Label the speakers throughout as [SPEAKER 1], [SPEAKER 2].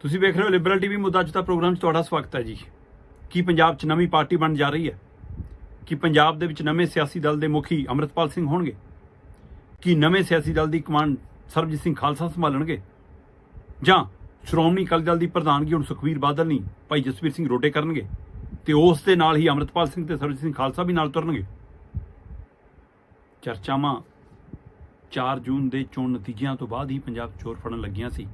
[SPEAKER 1] ਤੁਸੀਂ ਵੇਖ ਰਹੇ ਹੋ ਲਿਬਰਲ ਟੀਵੀ ਮੁੱਦਾ ਅੱਜ ਦਾ ਪ੍ਰੋਗਰਾਮ 'ਚ ਤੁਹਾਡਾ ਸਵਾਗਤ ਹੈ ਜੀ। ਕੀ ਪੰਜਾਬ 'ਚ ਨਵੀਂ ਪਾਰਟੀ ਬਣ ਜਾ ਰਹੀ ਹੈ? ਕੀ ਪੰਜਾਬ ਦੇ ਵਿੱਚ ਨਵੇਂ ਸਿਆਸੀ ਦਲ ਦੇ ਮੁਖੀ ਅਮਰਤਪਾਲ ਸਿੰਘ ਹੋਣਗੇ? ਕੀ ਨਵੇਂ ਸਿਆਸੀ ਦਲ ਦੀ ਕਮਾਂਡ ਸਰਬਜੀਤ ਸਿੰਘ ਖਾਲਸਾ ਸੰਭਾਲਣਗੇ? ਜਾਂ ਸ਼੍ਰੋਮਣੀ ਅਕਾਲੀ ਦਲ ਦੀ ਪ੍ਰਧਾਨਗੀ ਹੁਣ ਸੁਖਵੀਰ ਬਾਦਲ ਨਹੀਂ, ਭਾਈ ਜਸਵੀਰ ਸਿੰਘ ਰੋਡੇ ਕਰਨਗੇ ਤੇ ਉਸ ਦੇ ਨਾਲ ਹੀ ਅਮਰਤਪਾਲ ਸਿੰਘ ਤੇ ਸਰਬਜੀਤ ਸਿੰਘ ਖਾਲਸਾ ਵੀ ਨਾਲ ਤੁਰਨਗੇ? ਚਰਚਾਵਾਂ 4 ਜੂਨ ਦੇ ਚੋਣ ਨਤੀਜਿਆਂ ਤੋਂ ਬਾਅਦ ਹੀ ਪੰਜਾਬ ਚੋਰ ਫੜਨ ਲੱਗੀਆਂ ਸੀ।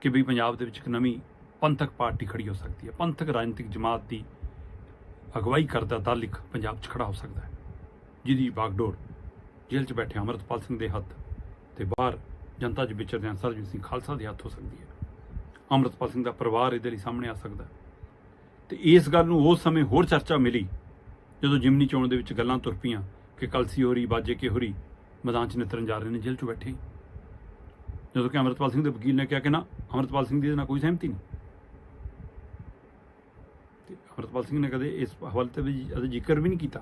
[SPEAKER 1] ਕਿ ਵੀ ਪੰਜਾਬ ਦੇ ਵਿੱਚ ਇੱਕ ਨਵੀਂ ਪੰਥਕ ਪਾਰਟੀ ਖੜੀ ਹੋ ਸਕਦੀ ਹੈ। ਪੰਥਕ ਰਾਜਨੀਤਿਕ ਜਮਾਤ ਦੀ ਅਗਵਾਈ ਕਰਦਾ ਦਲ ਇੱਕ ਪੰਜਾਬ 'ਚ ਖੜਾ ਹੋ ਸਕਦਾ ਹੈ। ਜਿਹਦੀ ਬਾਗਡੋਰ ਜੇਲ੍ਹ 'ਚ ਬੈਠੇ ਅਮਰਤਪਾਲ ਸਿੰਘ ਦੇ ਹੱਥ ਤੇ ਬਾਹਰ ਜਨਤਾ 'ਚ ਵਿਚਰਦਿਆਂ ਸਰਜੀਤ ਸਿੰਘ ਖਾਲਸਾ ਦੇ ਹੱਥ ਹੋ ਸਕਦੀ ਹੈ। ਅਮਰਤਪਾਲ ਸਿੰਘ ਦਾ ਪਰਿਵਾਰ ਇਹਦੇ ਲਈ ਸਾਹਮਣੇ ਆ ਸਕਦਾ ਹੈ। ਤੇ ਇਸ ਗੱਲ ਨੂੰ ਉਸ ਸਮੇਂ ਹੋਰ ਚਰਚਾ ਮਿਲੀ, ਜਦੋਂ ਜਿਮਨੀ ਚੋਣ ਦੇ ਵਿੱਚ ਗੱਲਾਂ ਤੁਰ ਪਈਆਂ ਕਿ ਕਲਸੀ ਹੋਰੀ, ਬਾਜੇ ਕੇ ਹੋਰੀ ਮੈਦਾਨ 'ਚ ਨਿਤਰਨ ਜਾ ਰਹੇ ਨੇ, ਜੇਲ੍ਹ 'ਚ ਬੈਠੇ। ਜਦੋਂ ਕਿ ਅਮਰਤਪਾਲ ਸਿੰਘ ਦੇ ਵਕੀਲ ਨੇ ਕਿਹਾ ਕਿ ਨਾ, ਅਮਰਤਪਾਲ ਸਿੰਘ ਦੀ ਇਹਦੇ ਨਾਲ ਕੋਈ ਸਹਿਮਤੀ ਨਹੀਂ। ਤੇ ਅਮਰਤਪਾਲ ਸਿੰਘ ਨੇ ਕਦੇ ਇਸ ਹਵਾਲੇ ਤੇ ਵੀ ਅਜੇ ਜ਼ਿਕਰ ਵੀ ਨਹੀਂ ਕੀਤਾ।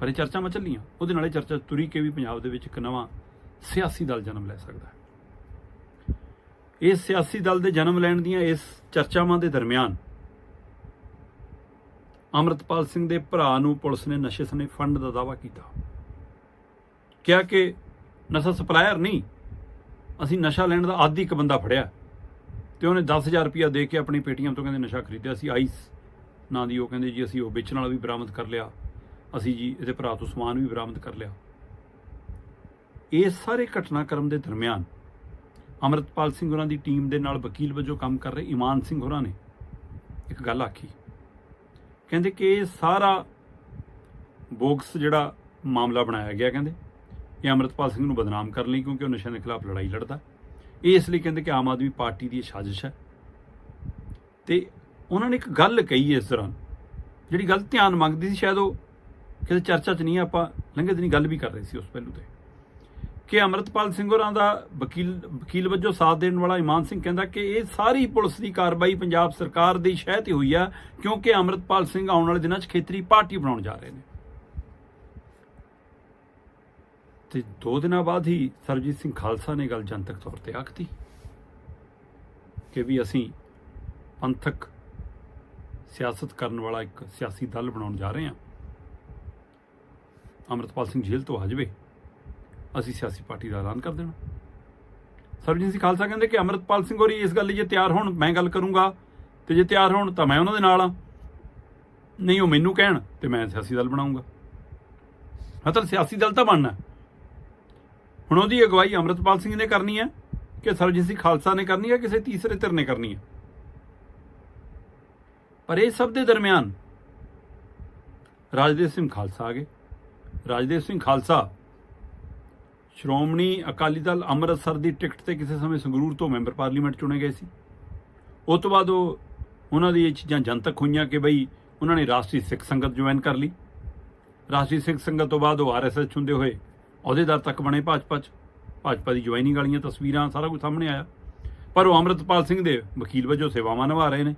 [SPEAKER 1] ਪਰ ਇਹ ਚਰਚਾਵਾਂ ਚੱਲੀਆਂ। ਉਹਦੇ ਨਾਲ ਇਹ ਚਰਚਾ ਤੁਰੀ ਕਿ ਵੀ ਪੰਜਾਬ ਦੇ ਵਿੱਚ ਇੱਕ ਨਵਾਂ ਸਿਆਸੀ ਦਲ ਜਨਮ ਲੈ ਸਕਦਾ ਹੈ। ਇਸ ਸਿਆਸੀ ਦਲ ਦੇ ਜਨਮ ਲੈਣ ਦੀਆਂ ਇਸ ਚਰਚਾਵਾਂ ਦੇ ਦਰਮਿਆਨ ਅਮਰਤਪਾਲ ਸਿੰਘ ਦੇ ਭਰਾ ਨੂੰ ਪੁਲਿਸ ਨੇ ਨਸ਼ੇ ਸਨੇ ਫੰਡ ਦਾ ਦਾਅਵਾ ਕੀਤਾ। ਕਿਹਾ ਕਿ ਨਸ਼ਾ ਸਪਲਾਇਰ ਨਹੀਂ ਅਸੀਂ ਨਸ਼ਾ ਲੈਣ ਦਾ ਆਦੀ ਇੱਕ ਬੰਦਾ ਫੜਿਆ ਤੇ ਉਹਨੇ 10000 ਰੁਪਇਆ ਦੇ ਕੇ ਆਪਣੀ ਪੇਟੀਆਂ ਤੋਂ ਕਹਿੰਦੇ ਨਸ਼ਾ ਖਰੀਦਿਆ ਸੀ, ਆਈਸ ਨਾਂ ਦੀ ਉਹ ਕਹਿੰਦੇ ਜੀ, ਅਸੀਂ ਉਹ ਵੇਚਣ ਵਾਲਾ ਵੀ ਬਰਾਮਦ ਕਰ ਲਿਆ। ਅਸੀਂ ਜੀ ਇਹਦੇ ਭਰਾ ਤੋਂ ਸਮਾਨ ਵੀ ਬਰਾਮਦ ਕਰ ਲਿਆ। ਇਹ ਸਾਰੇ ਘਟਨਾਕ੍ਰਮ ਦੇ ਦਰਮਿਆਨ ਅਮਰਤਪਾਲ ਸਿੰਘ ਹੋਰਾਂ ਦੀ ਟੀਮ ਦੇ ਨਾਲ ਵਕੀਲ ਵਜੋਂ ਕੰਮ ਕਰ ਰਹੇ ਇਮਾਨ ਸਿੰਘ ਹੋਰਾਂ ਨੇ ਇੱਕ ਗੱਲ ਆਖੀ। ਕਹਿੰਦੇ ਕਿ ਇਹ ਸਾਰਾ ਬੋਕਸ ਜਿਹੜਾ ਮਾਮਲਾ ਬਣਾਇਆ ਗਿਆ, ਕਹਿੰਦੇ ਇਹ ਅਮਰਤਪਾਲ ਸਿੰਘ ਨੂੰ ਬਦਨਾਮ ਕਰਨ ਲਈ ਕਿਉਂਕਿ ਉਹ ਨਸ਼ਿਆਂ ਦੇ ਖਿਲਾਫ ਲੜਾਈ ਲੜਦਾ। ਇਹ ਇਸ ਲਈ ਕਹਿੰਦੇ ਕਿ ਆਮ ਆਦਮੀ ਪਾਰਟੀ ਦੀ ਇਹ ਸਾਜ਼ਿਸ਼ ਹੈ। ਤੇ ਉਹਨਾਂ ਨੇ ਇੱਕ ਗੱਲ ਕਹੀ ਇਸ ਦੌਰਾਨ ਜਿਹੜੀ ਗੱਲ ਧਿਆਨ ਮੰਗਦੀ ਸੀ ਸ਼ਾਇਦ ਉਹ ਕਿਸੇ ਚਰਚਾ 'ਚ ਨਹੀਂ ਹੈ, ਆਪਾਂ ਲੰਘੇ ਦਿਨੀ ਗੱਲ ਵੀ ਕਰ ਰਹੇ ਸੀ ਉਸ ਪਹਿਲੂ ਤੇ। ਕਿ ਅਮਰਤਪਾਲ ਸਿੰਘ ਹੋਰਾਂ ਦਾ ਵਕੀਲ ਵਕੀਲ ਵਜੋਂ ਸਾਥ ਦੇਣ ਵਾਲਾ ਇਮਾਨ ਸਿੰਘ ਕਹਿੰਦਾ ਕਿ ਇਹ ਸਾਰੀ ਪੁਲਿਸ ਦੀ ਕਾਰਵਾਈ ਪੰਜਾਬ ਸਰਕਾਰ ਦੀ ਸ਼ਹਿ ਤੇ ਹੋਈ ਆ ਕਿਉਂਕਿ ਅਮਰਤਪਾਲ ਸਿੰਘ ਆਉਣ ਵਾਲੇ ਦਿਨਾਂ 'ਚ ਖੇਤਰੀ ਪਾਰਟੀ ਬਣਾਉਣ ਜਾ ਰਹੇ ਨੇ। ਤੇ ਦੋ ਦਿਨਾਂ ਬਾਅਦ ਹੀ ਸਰਜੀਤ ਸਿੰਘ ਖਾਲਸਾ ਨੇ ਗੱਲ ਜਨਤਕ ਤੌਰ ਤੇ ਆਖਤੀ ਕਿ ਵੀ ਅਸੀਂ ਪੰਥਕ ਸਿਆਸਤ ਕਰਨ ਵਾਲਾ ਇੱਕ ਸਿਆਸੀ ਦਲ ਬਣਾਉਣ ਜਾ ਰਹੇ ਹਾਂ। ਅਮਰਤਪਾਲ ਸਿੰਘ ਜੇਲ੍ਹ ਤੋਂ ਆ ਜਾਵੇ, ਅਸੀਂ ਸਿਆਸੀ ਪਾਰਟੀ ਦਾ ਐਲਾਨ ਕਰ ਦੇਣਾ। ਸਰਬਜੀਤ ਸਿੰਘ ਖਾਲਸਾ ਕਹਿੰਦੇ ਕਿ ਅਮਰਤਪਾਲ ਸਿੰਘ ਹੋਰੀ ਇਸ ਗੱਲ ਲਈ ਜੇ ਤਿਆਰ ਹੋਣ, ਮੈਂ ਗੱਲ ਕਰੂੰਗਾ ਤੇ ਜੇ ਤਿਆਰ ਹੋਣ ਤਾਂ ਮੈਂ ਉਹਨਾਂ ਦੇ ਨਾਲ ਆ ਨਹੀਂ, ਉਹ ਮੈਨੂੰ ਕਹਿਣ ਤੇ ਮੈਂ ਸਿਆਸੀ ਦਲ ਬਣਾਉਂਗਾ। ਮਤਲਬ ਸਿਆਸੀ ਦਲ ਤਾਂ ਬਣਨਾ ਹੁਣ ਉਹਦੀ ਅਗਵਾਈ ਅਮਰਤਪਾਲ ਸਿੰਘ ਨੇ ਕਰਨੀ ਹੈ ਕਿ ਸਰਬਜੀਤ ਸਿੰਘ ਖਾਲਸਾ ਨੇ ਕਰਨੀ ਹੈ, ਕਿਸੇ ਤੀਸਰੇ ਧਿਰ ਨੇ ਕਰਨੀ ਹੈ? ਪਰ ਇਹ ਸਭ ਦੇ ਦਰਮਿਆਨ ਰਾਜਦੇਵ ਸਿੰਘ ਖਾਲਸਾ ਆ ਗਏ। ਰਾਜਦੇਵ ਸਿੰਘ ਖਾਲਸਾ ਸ਼੍ਰੋਮਣੀ ਅਕਾਲੀ ਦਲ ਅੰਮ੍ਰਿਤਸਰ ਦੀ ਟਿਕਟ ਤੇ ਕਿਸੇ ਸਮੇਂ ਸੰਗਰੂਰ ਤੋਂ ਮੈਂਬਰ ਪਾਰਲੀਮੈਂਟ ਚੁਣੇ ਗਏ ਸੀ। ਉਸ ਤੋਂ ਬਾਅਦ ਉਹ ਉਹਨਾਂ ਦੀ ਇਹ ਚੀਜ਼ਾਂ ਜਨਤਕ ਹੋਈਆਂ ਕਿ ਬਈ ਉਹਨਾਂ ਨੇ ਰਾਸ਼ਟਰੀ ਸਿੱਖ ਸੰਗਤ ਜੁਆਇਨ ਕਰ ਲਈ। ਰਾਸ਼ਟਰੀ ਸਿੱਖ ਸੰਗਤ ਤੋਂ ਬਾਅਦ ਉਹ ਆਰਐਸਐਸ ਹੁੰਦੇ ਹੋਏ ਅਹੁਦੇਦਾਰ ਤੱਕ ਬਣੇ ਭਾਜਪਾ 'ਚ। ਭਾਜਪਾ ਦੀ ਜੁਆਇਨਿੰਗ ਵਾਲੀਆਂ ਤਸਵੀਰਾਂ, ਸਾਰਾ ਕੁਝ ਸਾਹਮਣੇ ਆਇਆ। ਪਰ ਉਹ ਅਮਰਤਪਾਲ ਸਿੰਘ ਦੇ ਵਕੀਲ ਵਜੋਂ ਸੇਵਾਵਾਂ ਨਿਭਾ ਰਹੇ ਨੇ।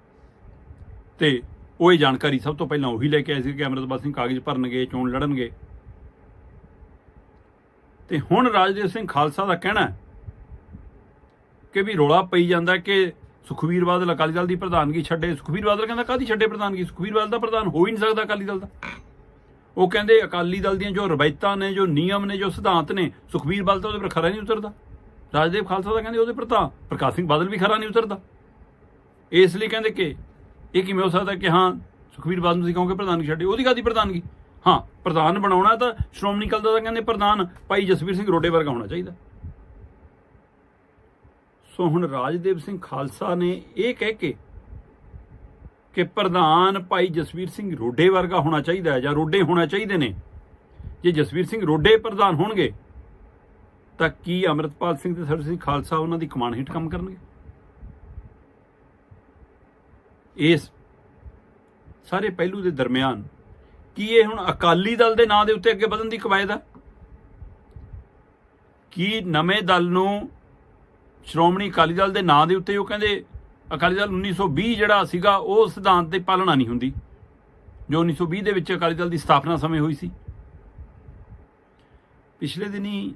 [SPEAKER 1] ਤੇ ਉਹ ਇਹ ਜਾਣਕਾਰੀ ਸਭ ਤੋਂ ਪਹਿਲਾਂ ਉਹੀ ਲੈ ਕੇ ਆਏ ਸੀ ਕਿ ਅਮਰਤਪਾਲ ਸਿੰਘ ਕਾਗਜ਼ ਭਰਨਗੇ, ਚੋਣ ਲੜਨਗੇ। ਤੇ ਹੁਣ ਰਾਜਦੇਵ ਸਿੰਘ ਖਾਲਸਾ ਦਾ ਕਹਿਣਾ ਹੈ ਕਿ ਵੀ ਰੋਲਾ ਪਈ ਜਾਂਦਾ ਕਿ ਸੁਖਵੀਰ ਬਾਦਲ ਅਕਾਲੀ ਦਲ ਦੀ ਪ੍ਰਧਾਨਗੀ ਛੱਡੇ। ਸੁਖਵੀਰ ਬਾਦਲ ਕਹਿੰਦਾ ਕਾਦੀ ਛੱਡੇ ਪ੍ਰਧਾਨਗੀ? ਸੁਖਵੀਰ ਬਾਦਲ ਦਾ ਪ੍ਰਧਾਨ ਹੋ ਹੀ ਨਹੀਂ ਸਕਦਾ ਅਕਾਲੀ ਦਲ ਦਾ। ਉਹ ਕਹਿੰਦੇ ਅਕਾਲੀ ਦਲ ਦੀਆਂ ਜੋ ਰਵਾਇਤਾਂ ਨੇ, ਜੋ ਨਿਯਮ ਨੇ, ਜੋ ਸਿਧਾਂਤ ਨੇ, ਸੁਖਬੀਰ ਬਾਦਲ ਤਾਂ ਉਹਦੇ ਪਰ ਖਰਾ ਨਹੀਂ ਉਤਰਦਾ। ਰਾਜਦੇਵ ਖਾਲਸਾ ਦਾ ਕਹਿੰਦੇ ਉਹਦੇ ਪਰ ਤਾਂ ਪ੍ਰਕਾਸ਼ ਸਿੰਘ ਬਾਦਲ ਵੀ ਖਰਾ ਨਹੀਂ ਉਤਰਦਾ। ਇਸ ਲਈ ਕਹਿੰਦੇ ਕਿ ਇਹ ਕਿਵੇਂ ਹੋ ਸਕਦਾ ਕਿ ਹਾਂ, ਸੁਖਬੀਰ ਬਾਦਲ ਤੁਸੀਂ ਕਹੋਗੇ ਪ੍ਰਧਾਨਗੀ ਛੱਡੇ ਉਹਦੀ ਕਾਦੀ ਪ੍ਰਧਾਨਗੀ? ਹਾਂ, ਪ੍ਰਧਾਨ ਬਣਾਉਣਾ ਤਾਂ ਸ਼੍ਰੋਮਣੀ ਅਕਾਲੀ ਦਲ ਦਾ ਕਹਿੰਦੇ ਪ੍ਰਧਾਨ ਭਾਈ ਜਸਵੀਰ ਸਿੰਘ ਰੋਡੇ ਵਰਗਾ ਹੋਣਾ ਚਾਹੀਦਾ। ਸੋ ਹੁਣ ਰਾਜਦੇਵ ਸਿੰਘ ਖਾਲਸਾ ਨੇ ਇਹ ਕਹਿ ਕੇ ਕਿ ਪ੍ਰਧਾਨ ਭਾਈ ਜਸਵੀਰ ਸਿੰਘ ਰੋਡੇ ਵਰਗਾ ਹੋਣਾ ਚਾਹੀਦਾ ਹੈ ਜਾਂ ਰੋਡੇ ਹੋਣਾ ਚਾਹੀਦੇ ਨੇ? ਜੇ ਜਸਵੀਰ ਸਿੰਘ ਰੋਡੇ ਪ੍ਰਧਾਨ ਹੋਣਗੇ, ਤਾਂ ਕੀ ਅਮਰਤਪਾਲ ਸਿੰਘ ਤੇ ਸਰਜੀਤ ਸਿੰਘ ਖਾਲਸਾ ਉਹਨਾਂ ਦੀ ਕਮਾਨ ਹੇਠ ਕੰਮ ਕਰਨਗੇ? ਇਸ ਸਾਰੇ ਪਹਿਲੂ ਦੇ ਦਰਮਿਆਨ ਕੀ ਇਹ ਹੁਣ ਅਕਾਲੀ ਦਲ ਦੇ ਨਾਂ ਦੇ ਉੱਤੇ ਅੱਗੇ ਵਧਣ ਦੀ ਕਵਾਇਦ ਆ? ਕੀ ਨਵੇਂ ਦਲ ਨੂੰ ਸ਼੍ਰੋਮਣੀ ਅਕਾਲੀ ਦਲ ਦੇ ਨਾਂ ਦੇ ਉੱਤੇ ਉਹ ਕਹਿੰਦੇ ਅਕਾਲੀ ਦਲ 1920 ਜਿਹੜਾ ਸੀਗਾ, ਉਹ ਸਿਧਾਂਤ ਦੀ ਪਾਲਣਾ ਨਹੀਂ ਹੁੰਦੀ। ਜੋ 1920 ਦੇ ਵਿੱਚ ਅਕਾਲੀ ਦਲ ਦੀ ਸਥਾਪਨਾ ਸਮੇਂ ਹੋਈ ਸੀ। ਪਿਛਲੇ ਦਿਨੀ